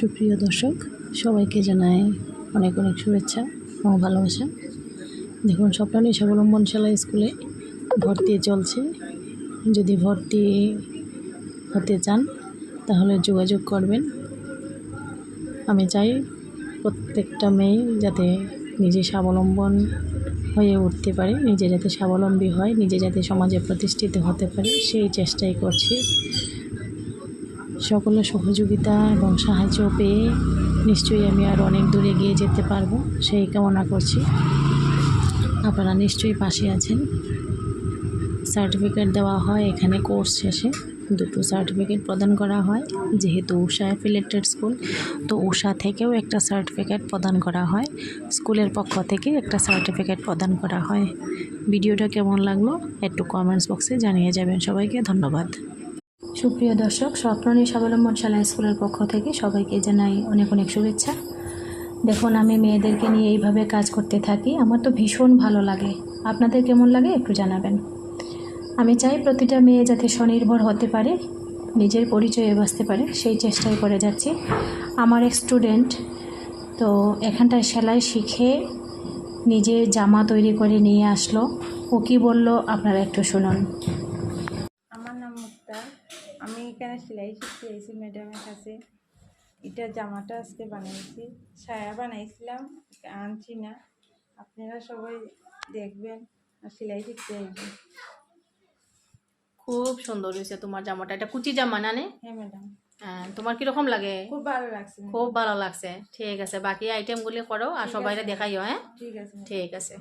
সুপ্রিয় দর্শক, সবাইকে জানাই অনেক অনেক শুভেচ্ছা ও ভালোবাসা। দেখুন স্বপ্নালী স্বাবলম্বন শালা স্কুলে ভর্তি চলছে। যদি ভর্তি হতে চান, তাহলে যোগাযোগ করবেন। আমি চাই প্রত্যেকটা মেয়ে যাতে নিজে স্বাবলম্বন হয়ে উঠতে পারে, নিজে যাতে স্বাবলম্বী হয়, নিজে যাতে সমাজে প্রতিষ্ঠিত হতে পারে, সেই চেষ্টাই করছি। সকলের সহযোগিতা এবং সাহায্য পেয়ে নিশ্চয়ই আমি আর অনেক দূরে গিয়ে যেতে পারব, সেই কামনা করছি। আপনারা নিশ্চয়ই পাশে আছেন। সার্টিফিকেট দেওয়া হয়, এখানে কোর্স শেষে দুটো সার্টিফিকেট প্রদান করা হয়, যেহেতু উষা অ্যাফিলেটেড স্কুল তো উষা থেকেও একটা সার্টিফিকেট প্রদান করা হয়। স্কুলের পক্ষ থেকে একটা সার্টিফিকেট প্রদান করা হয়। ভিডিওটা কেমন লাগল একটু কমেন্টস বক্সে জানিয়ে যাবেন সবাইকে, ধন্যবাদ। সুপ্রিয় দর্শক, স্বপ্ননী স্বাবলম্বন শালা স্কুলের পক্ষ থেকে সবাইকে জানাই অনেক অনেক শুভেচ্ছা। দেখুন, আমি মেয়েদেরকে নিয়ে এইভাবে কাজ করতে থাকি, আমার তো ভীষণ ভালো লাগে। আপনাদের কেমন লাগে একটু জানাবেন। আমি চাই প্রতিটা মেয়ে যাতে স্বনির্ভর হতে পারে, নিজের পরিচয়ে বাঁচতে পারে, সেই চেষ্টাই করে যাচ্ছি। আমার এক স্টুডেন্ট, তো এখানটায় সেলাই শিখে নিজে জামা তৈরি করে নিয়ে আসলো। ও কি বলল, আপনারা একটু শুনুন। আমি এখানে সেলাই শিখতে এসেছি ম্যাডামের কাছে। এটা জামাটা আজকে বানিয়েছি। ছায়া বানাইছিলাম আনছি না। আপনারা সবাই দেখবেন আর সেলাই শিখতে আসবেন। খুব সুন্দর হয়েছে তোমার জামাটা। এটা কুচি জামা না নে? হ্যাঁ ম্যাডাম। হ্যাঁ, তোমার কীরকম লাগে? খুব ভালো লাগছে খুব ভালো লাগছে। ঠিক আছে বাকি আইটেমগুলি করো আর সবাইরে দেখাইও হ্যাঁ? ঠিক আছে ঠিক আছে।